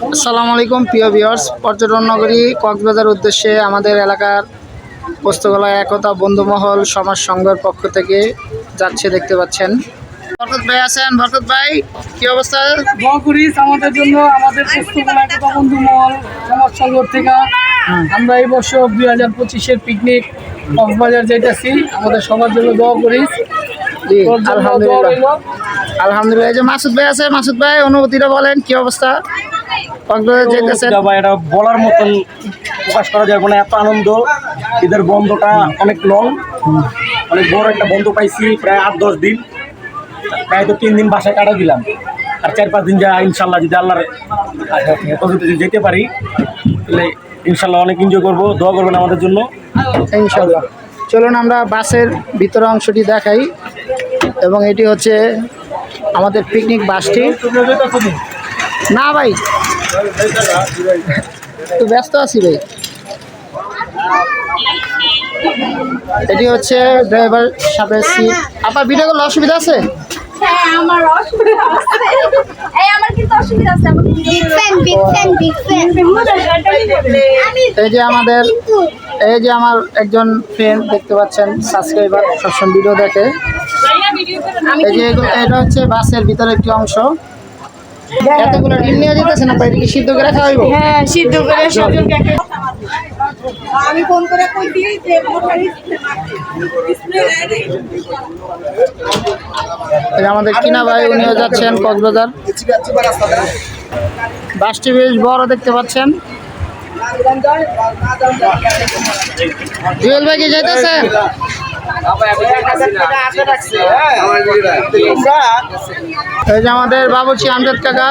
আসসালামু আলাইকুম প্রিয় ভিউয়ার্স। পর্যটন নগরী কক্সবাজার উদ্দেশ্যে আমাদের এলাকার পোস্তগোলা একতা বন্ধুমহল সমাজ সংঘের পক্ষ থেকে যাচ্ছে দেখতে পাচ্ছেন। বরকত ভাই আছেন। বরকত ভাই কি অবস্থা? দোয়া করিস আমাদের জন্য আমাদের পুস্তকালয় একতা বন্ধু মহল সমাজ সংঘ থেকে। আমরা এই বছর দুই হাজার পঁচিশের পিকনিক কক্সবাজার যেতেছি আমাদের সবার জন্য দোয়া করিস। দোয়া আলহামদুলিল্লাহ। আলহামদুলিল্লাহ। যে মাসুদ ভাই আছে মাসুদ ভাই অনুভূতিটা বলেন কি অবস্থা? কক্সবাজার যেতেছেন এটা বলার মতন প্রকাশ করা যাবে না এত আনন্দ। ঈদের বন্ধটা অনেক লং। অনেক বড় একটা বন্ধ পাইছি প্রায় আট দশ দিন। প্রায় তো তিন দিন বাসায় কাটা দিলাম। আর চার পাঁচ দিন যা ইনশাল্লাহ যদি আল্লাহর যদি যেতে পারি তাহলে ইনশাল্লাহ অনেক এনজয় করব দোয়া করবেন আমাদের জন্য। ইনশাল্লাহ। চলুন আমরা বাসের ভিতর অংশটি দেখাই। এবং এটি হচ্ছে আমাদের পিকনিক বাসটি। না ভাই। একটু ব্যস্ত আছি ভাই। এটি হচ্ছে ড্রাইভার সাথে সিট আপনার ভিডিও করলে অসুবিধা আছে? হ্যাঁ আমার অসুবিধা আছে। এই আমার কিন্তু অসুবিধা আছে আমাকে big fan big fan big fan আমি এই যে আমাদের এই যে আমার একজন ফ্রেন্ড দেখতে পাচ্ছেন সাবস্ক্রাইবার সবসময় ভিডিও দেখে। এই যে এটা হচ্ছে বাসের ভিতরে একটি অংশ। এতগুলো ডিম নিয়ে যেতেছে না এটা কি সিদ্ধ করে খাওয়াইব? হ্যাঁ সিদ্ধ করে আমি ফোন করে কই দিই যে মোটারি এই যে আমাদের কিনা ভাই উনিও যাচ্ছেন কক্সবাজার। বাসটি বেশ বড় দেখতে পাচ্ছেন। জুয়েল ভাই কি যাইতেছেন এই যে আমাদের বাবুচি আমজাদ কাকা।